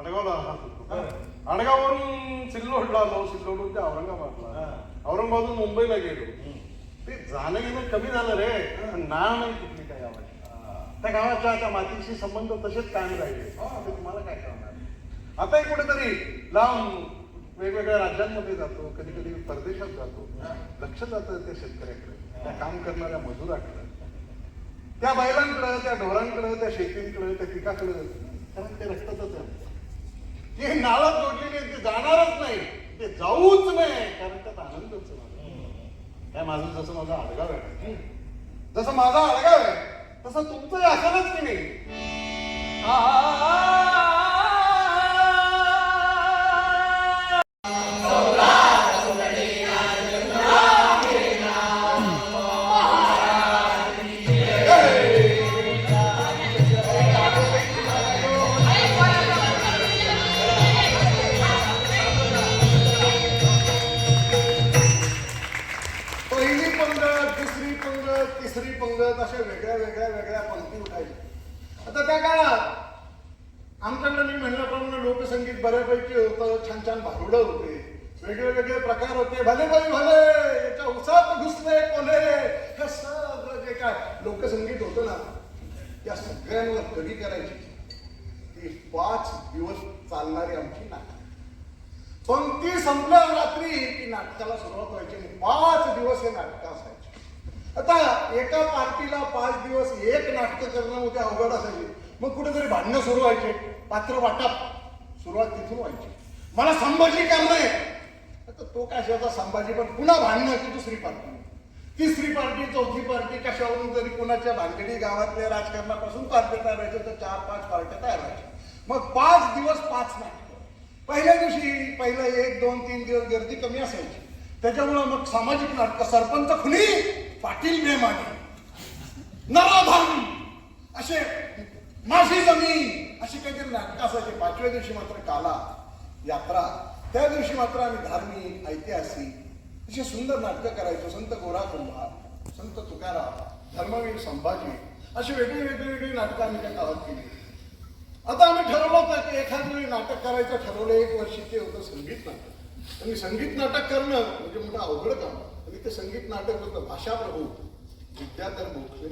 आडगावला आडगाववरून सिल्लोडला आलो सिल्लोडून ते औरंगाबादला औरंगाबादून मुंबईला गेलो ते जाणं येणं कमी झालं रे पण नाव नाही कुठली काय गावाची त्या गावाच्या त्या मातीशी संबंध तसेच कायम राहिले ते तुम्हाला काय करणार आताही कुठेतरी लांब वेगवेगळ्या राज्यांमध्ये जातो कधी कधी परदेशात जातो लक्ष जातं त्या शेतकऱ्याकडे त्या काम करणाऱ्या मजुराकडे त्या बैलांकडं त्या ढोरांकडं त्या शेतींकडं त्या पिकाकडं कारण ते रक्तातच आहे ते नाळात जोडलेले आहेत, ते जाणारच नाही. ते जाऊच नाही. कारण त्यात आनंदच काय माझं जसं माझा आडगाव आहे. जसं माझा आडगाव आहे तसं तुमचं असेलच की नाही. वेगळ्या पंक्ती उठायच्या. आता त्या काळात आमच्याकडे मी म्हणल्याप्रमाणे लोकसंगीत बऱ्यापैकी होतं छान छान भारुडं होते वेगळे वेगळे प्रकार होते. भले बाई भले याच्या उसात घुसले कोले हे सगळं जे काय लोकसंगीत होतं ना त्या सगळ्यांवर कधी करायची. ती पाच दिवस चालणारी आमची नाटक. पंक्ती संपल्यावर रात्री की नाटकाला सुरुवात व्हायची पाच दिवस हे नाटक असायचे. आता एका पार्टीला पाच दिवस एक नाटक करणं ते अवघड असायचे. मग कुठेतरी भांडणं सुरू व्हायचे. पात्र वाटप सुरुवात तिथून व्हायची. मला संभाजी काम आहे. आता तो कशाचा संभाजी पण पुन्हा भांडणं की दुसरी पार्टी. तिसरी पार्टी चौथी पार्टी कशावरून जरी कोणाच्या भानगडी गावातल्या राजकारणापासून पार्ट्या तयार व्हायच्या तर चार पाच पार्ट्या तयार व्हायच्या. मग पाच दिवस पाच नाटकं. पहिल्या दिवशी पहिलं एक दोन तीन दिवस गर्दी कमी असायची. त्याच्यामुळं मग सामाजिक नाटक सरपंच खुली पाटील बेमाने नराधम असे माझी जमीन अशी काहीतरी नाटकं असायची. पाचव्या दिवशी मात्र काला यात्रा. त्या दिवशी मात्र आम्ही धार्मिक ऐतिहासिक अशी सुंदर नाटकं करायचो. संत गोरा कुंभार संत तुकाराम धर्मवीर संभाजी अशी वेगळी वेगळी वेगळी नाटकं आम्ही त्या काळात केली. आता आम्ही ठरवलं होतं की एखाद वेळी नाटक करायचं ठरवलं एक वर्षी ते होतं संगीत नाटक. आणि संगीत नाटक करणं म्हणजे मोठं अवघड काम. आणि ते संगीत नाटक होतं भाषा प्रभू विद्याधर भोसले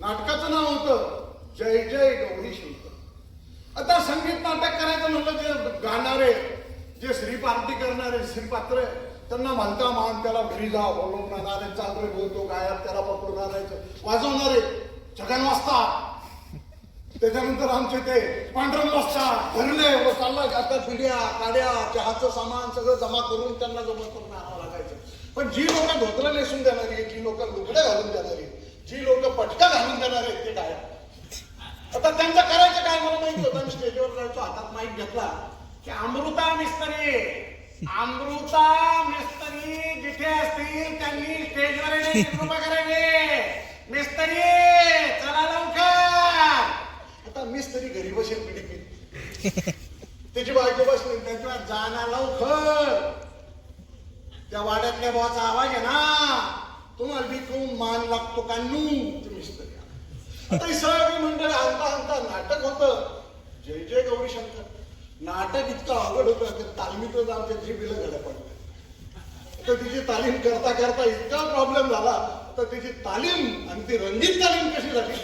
नाटकाचं नाव होतं जय जय गौरी शंकर आता संगीत नाटक करायचं म्हणलं जे गाणारे जे श्री पार्टी करणारे श्रीपात्र आहे, त्यांना म्हणता मान त्याला घरी जा बोलवून चांगले बोलतो गायक त्याला पकडून आणायचं. वाजवणारे छगन वाजता. त्याच्यानंतर आमचे ते पांढरम बसतात धरले व चालला आता पिढ्या काड्या चहाचं सामान सगळं जमा करून त्यांना जमा करून आणावं लागायचं. पण जी लोक धोत्र नेसून देणारी जी लोक लुगडे घालून देणारी जी लोक पटका घालून देणारे ते काय आता त्यांचं करायचं काय मला माहिती होतं मी स्टेजवर जायचो हातात माईक घेतला. की अमृता मिस्त्री अमृता मिस्त्री जिथे असतील त्यांनी स्टेजवर येण्याची कृपा करावी मिस्त्री चला लवकर बसेल पिढी त्याची बायको बसली त्याच्या जाना लवकर. त्या वाड्यातल्या भावाचा आवाज आहे ना तुम्हाला विकून मान लागतो का नू? तुम्ही आता सगळी मंडळी हलता हलता नाटक होतं. जय जय गौरी शंकर नाटक इतकं अवघड होतं ते तालमीतच आमच्या जीबीला झालं पण तर तिची तालीम करता करता इतका प्रॉब्लेम झाला. तर तिची तालीम आणि ती रंगीत तालीम कशी झाली?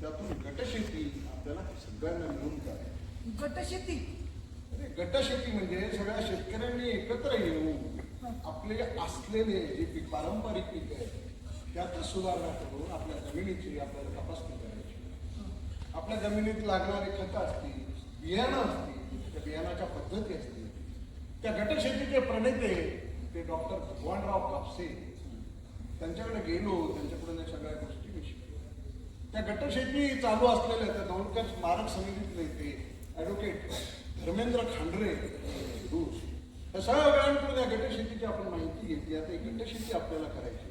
त्यातून गटशेती आपल्याला सगळ्यांना मिळून करायची गटशेती? अरे गटशेती म्हणजे सगळ्या शेतकऱ्यांनी एकत्र येऊन आपले असलेले जे पीक पारंपरिक पीक आहे त्यातच सुधारणा करून आपल्या जमिनीची आपल्याला तपासणी करायची. आपल्या जमिनीत लागणारी खतं असतील बियाणं असतील त्या बियाणाच्या पद्धती असतील त्या गटशेतीचे प्रणेते ते डॉक्टर भगवानराव कापसे. त्यांच्याकडे गेलो त्यांच्याकडून या सगळ्या गोष्टी शिकलो त्या गटशेती चालू असलेल्या त्या दौंडकर स्मारक समितीतले ते ऍडव्होकेट धर्मेंद्र खांडरे दूर या सगळ्यांकडून या गटशेतीची आपण माहिती घेतली. आता ही गटशेती आपल्याला करायची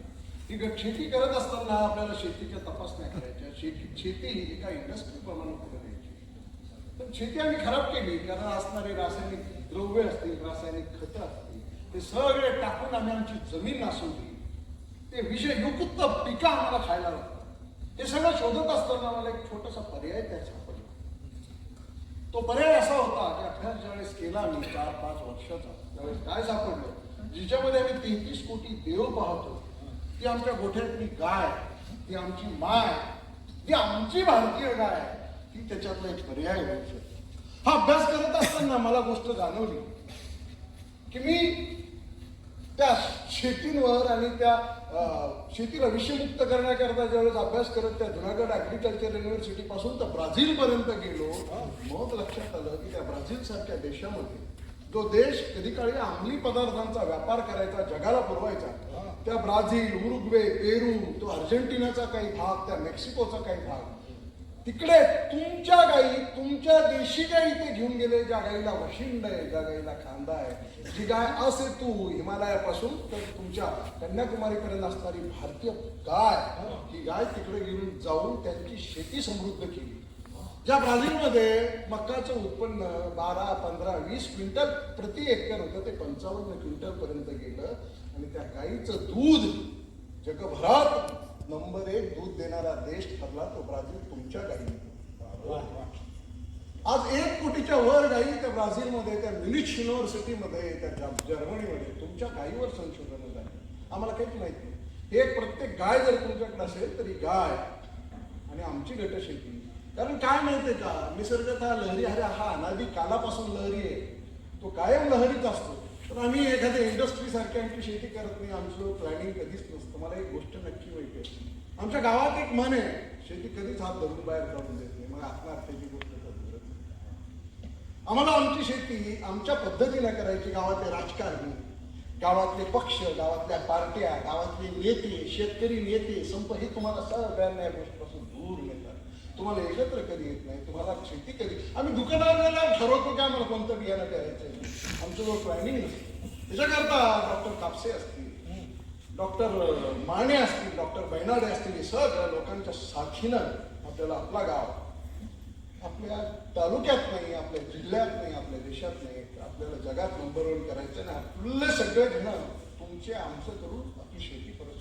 ही गट शेती करत असताना आपल्याला शेतीच्या तपासण्या करायच्या. शेती शेती ही एका इंडस्ट्री प्रमाणे पुढे द्यायची पण शेती आम्ही खराब केली कारण असणारे रासायनिक द्रव्य असतील रासायनिक खतं असतील ते सगळे टाकून आम्ही आमची जमीन नासवली. ते विषय युक्त पिकं आम्हाला खायला लागतात हे सगळं शोधत असताना मला एक छोटासा पर्याय त्या सापडला. तो पर्याय असा होता की अभ्यास ज्यावेळेस केला मी चार पाच वर्षाचा त्यावेळेस काय सापडलं? जिच्यामध्ये आम्ही तेहतीस कोटी देव पाहतो. ती आमच्या गोठ्यातली गाय ती आमची माय ती आमची भारतीय गाय ती त्याच्यातला एक पर्याय होऊ शकतो हा अभ्यास करत असताना मला गोष्ट जाणवली की मी त्या शेतींवर आणि त्या शेतीला विषमुक्त करण्याकरता ज्यावेळेस अभ्यास करत त्या जुनागड ऍग्रिकल्चर युनिव्हर्सिटी पासून तर ब्राझील पर्यंत गेलो मग लक्षात आलं की त्या ब्राझील सारख्या देशामध्ये जो देश कधी काळी अंमली पदार्थांचा व्यापार करायचा जगाला पुरवायचा त्या ब्राझील उरुग्वे पेरू तो अर्जेंटिनाचा काही भाग त्या मेक्सिकोचा काही भाग तिकडे तुमच्या गाई तुमच्या देशी गाई ते घेऊन गेले ज्या गाईला वशिंड आहे ज्या गाईला खांदा आहे. जी गाय असे तू हिमालयापासून तर तुमच्या कन्याकुमारीपर्यंत असणारी भारतीय गाय ही गाय तिकडे घेऊन जाऊन त्यांची शेती समृद्ध केली. ज्या ब्राझीलमध्ये मक्काचं उत्पन्न बारा पंधरा वीस क्विंटल प्रति एकर होतं ते पंचावन्न क्विंटल पर्यंत गेलं. आणि त्या गाईचं दूध जगभरात नंबर एक दूध देणारा देश ठरला तो ब्राझील तुमच्या गाई आज एक कोटीच्या वर गाई त्या ब्राझीलमध्ये त्या म्युनिच युनिव्हर्सिटीमध्ये त्या जर्मनीमध्ये तुमच्या गाईवर संशोधन झाले आम्हाला काहीच माहीत नाही. एक प्रत्येक गाय जर तुमच्याकडे असेल तरी गाय आणि आमची गटशेती कारण काय माहिती का? निसर्गतः लहरी हऱ्या हा अनादी कालापासून लहरी आहे. तो कायम लहरीच असतो. तर आम्ही एखाद्या इंडस्ट्री सारखी आमची शेती करत नाही आमचं प्लॅनिंग कधीच नसतं. मला एक गोष्ट नक्की माहिती आहे. आमच्या गावात एक मन आहे शेती कधीच हात धरून बाहेर काढून देत नाही. मग आत्महत्येची गोष्ट आम्हाला आमची शेती आमच्या पद्धतीने करायची गावातले राजकारणी गावातले पक्ष गावातल्या पार्ट्या गावातले नेते शेतकरी नेते संप हे तुम्हाला सगळ्यांना या गोष्टीपासून तुम्हाला एकत्र कधी येत नाही तुम्हाला शेती कधी? आम्ही दुकानावर ठरवतो की आम्हाला कोणतं बियाणं करायचं आमचं जो प्लॅनिंग नसतं त्याच्याकरता डॉक्टर कापसे असतील डॉक्टर माने असतील डॉक्टर बैनाडे असतील हे सगळ्या लोकांच्या साथीनं आपल्याला आपला गाव आपल्या तालुक्यात नाही आपल्या जिल्ह्यात नाही आपल्या देशात नाही तर आपल्याला जगात नंबर वन करायचं आणि आपले सगळेजण तुमचे आमचं करून आपली शेती परत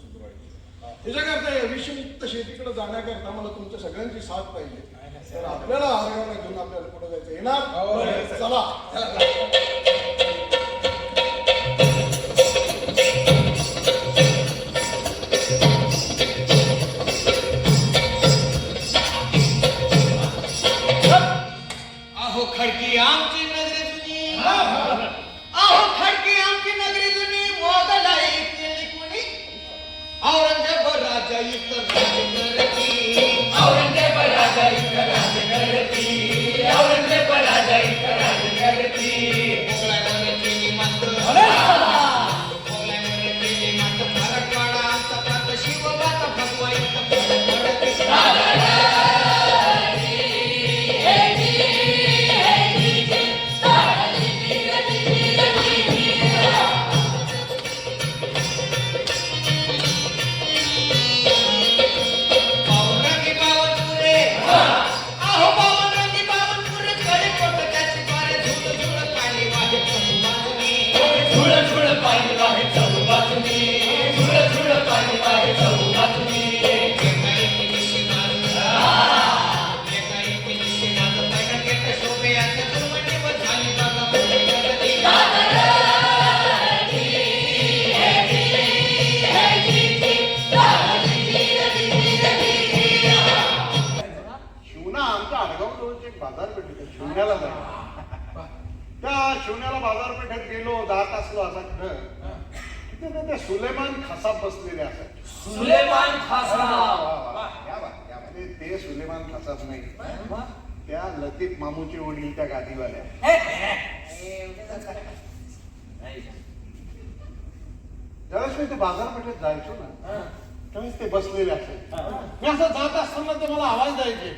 त्याच्याकरता या विषमुक्त शेतीकडे जाण्याकरता मला तुमच्या सगळ्यांची साथ पाहिजे. तर आपल्याला आग्रहाने घेऊन आपल्याला पुढे जायचं येणार? चला. खसाब बसलेले असायचे सुलेमान खासा. ते- सुलेमान खसाब नाही. त्या लतीफ मामूचे वडील त्या गादीवाल्या. ज्यावेळेस मी ते बाजारपेठेत जायचो ना त्यावेळेस ते बसलेले असेल. मी असं जात असताना ते मला आवाज द्यायचे.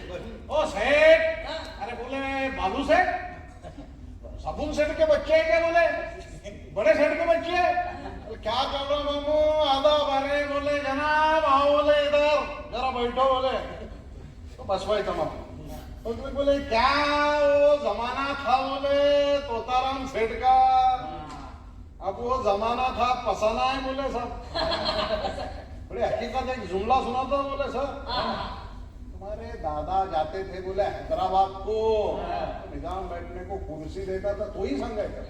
ओ सेठ अरे बोले बाबू सेठ साबुन सेठ के बच्चे हैं क्या बोले? बड़े सेठ के बच्चे हैं? बोले, क्या कर रहे हो मामू आधा बारे बोले जनाब आओ बोले इधर। जरा बैठो बोले। तो बसवायचा मामू तो तुम्ही बोले क्या वो जमाना था बोले तोताराम सेठ का? अब वो जमाना था पसाना है बोले सर। बोले हकीकत एक जुमला सुना था बोले सर? तुम्हारे दादा जाते थे बोले हैदराबाद को। निजाम बैठने को कुर्सी देता था तो ही संगायचा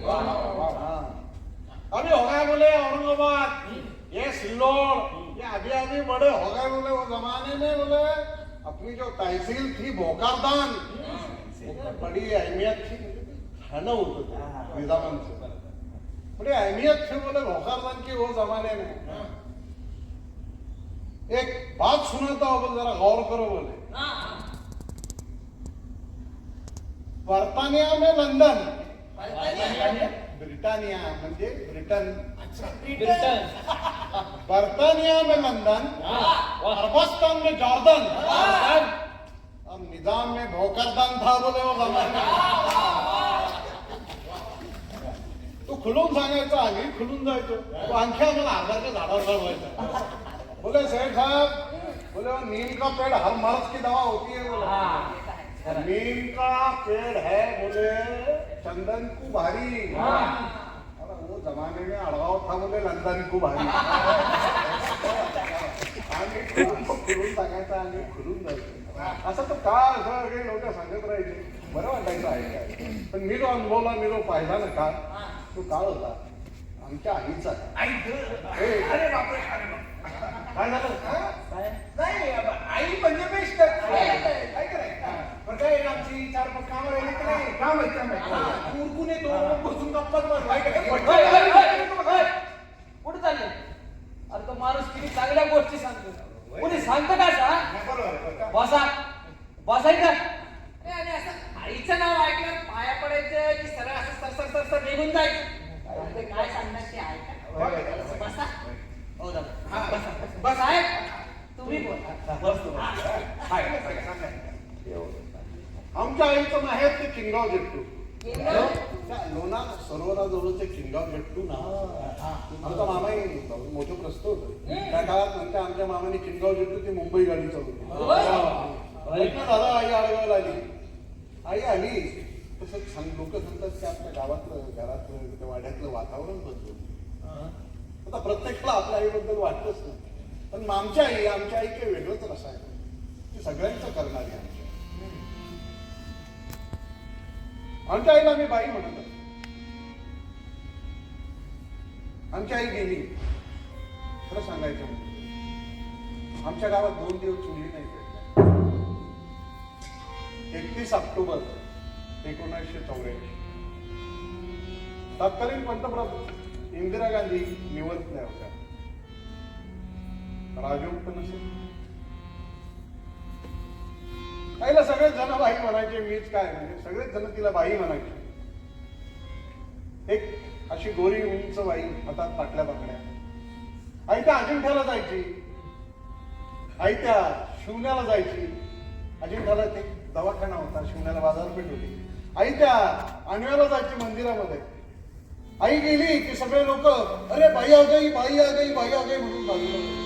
हाँ। अभी हो गए बोले औरंगाबाद ये सिल्लोड. ये अभी अभी बड़े हो गए बोले वो जमाने में बोले. अपनी जो तहसील थी भोकरदान. बड़ी अहमियत थी. खाना होतं ते निजामांचं बड़ी अहमियत थी बोले भोकरदान की वो जमाने में एक बात सुनाता हो बोले जरा गौर करो बोले. बर्तानिया में लंदन. ब्रिटानिया म्हणजे ब्रिटन. बर्तानिया में लंदन अरबस्तान में जॉर्डन और निजाम में भोकरदान था बोले वो जमाने तो खुलून सांगायचा आम्ही खुलून जायचो. तो आणखी आम्हाला आधारच्या झाडावर चढवायचा बोले सेठ साहब बोले वो नीम का पेड़ हर मर्ज की दवा होती है बोले. नीम का पेड़ है बोले चंदन को भारी। अरे वो जमाने में अड़गाव था बोले लंदन को भारी। आम्ही खुलून सांगायचं आम्ही खुलून जायचो असं तर का असं काही लोक सांगत राहायचे. बरं वाटायचं ऐकाय पण मी जो अनुभवला मी जो पाहिला ना का तो काळ होता. आमच्या आईचा. अरे बापरे. काय झालं? नाही अब आई म्हणजे बेस्ट. पण काय आमची चार पाच कामं राहिली की नाही काम आहेत काम आहेत उरकून येतो बसून गप्पाच मारतो. काय करायचं? कुठे चालले अरे तो माणूस किती चांगल्या गोष्टी सांगतो कोणी सांगतो का सांग बरोबर आहे, बसा बसायचा ए, आणि असं आईचं नाव ऐकलं पाया पडायचं की सरळ असं सर सर सर सर निघून जायचं काय काय सांगणार ते ऐका बसा हो दादा हा, बसा बस. आहे तुम्ही बोला बस बसतो. हाय, सांगा, सांगा. आमच्या आईचं माहेर ते किनगाव जेट्टू त्या लोणार सरोवराजवळचे किनगाव जेट्टू ना आमचा मामाही मोठं प्रस्त होतं. त्या काळात नंतर आमच्या मामाने किनगाव जेट्टू ते मुंबई गाडी चालवली ना दादा आई आडगावला आली. आई आली. तसं सांग लोक सांगतात की आपल्या गावातलं घरातलं वाड्यातलं वातावरण बदललं. आता प्रत्येकाला आपल्या आईबद्दल वाटतच नाही. पण आमच्या आई आमच्या आई काही वेगळंच रसायन ती सगळ्यांचं करणारी आमची आमच्या आईला मी बाई म्हणत आमची आई गेली. खरं सांगायचं म्हणजे. आमच्या गावात दोन दिवस चुली नाही पेटल्या एकतीस ऑक्टोबर एकोणीसशे चौऱ्याऐंशी. तत्कालीन पंतप्रधान इंदिरा गांधी निवडल्या होत्या. राजयुक्त नसेल. आईला सगळेच जण बाई म्हणायचे मीच काय म्हणजे सगळेच जण तिला बाई म्हणायचे. एक अशी गोरी उंच बाई हातात पाटल्या पाकड्या. आई त्या अजिंठ्याला जायची. आई त्या शिवण्याला जायची. अजिंठ्याला ते दवाखाना होता शिवण्याला बाजारपेठ होती. आई त्या आणव्याला जायची मंदिरामध्ये. आई गेली की सगळे लोक अरे बाई आ गई बाई आ गई बाई आ गई म्हणून बाजूला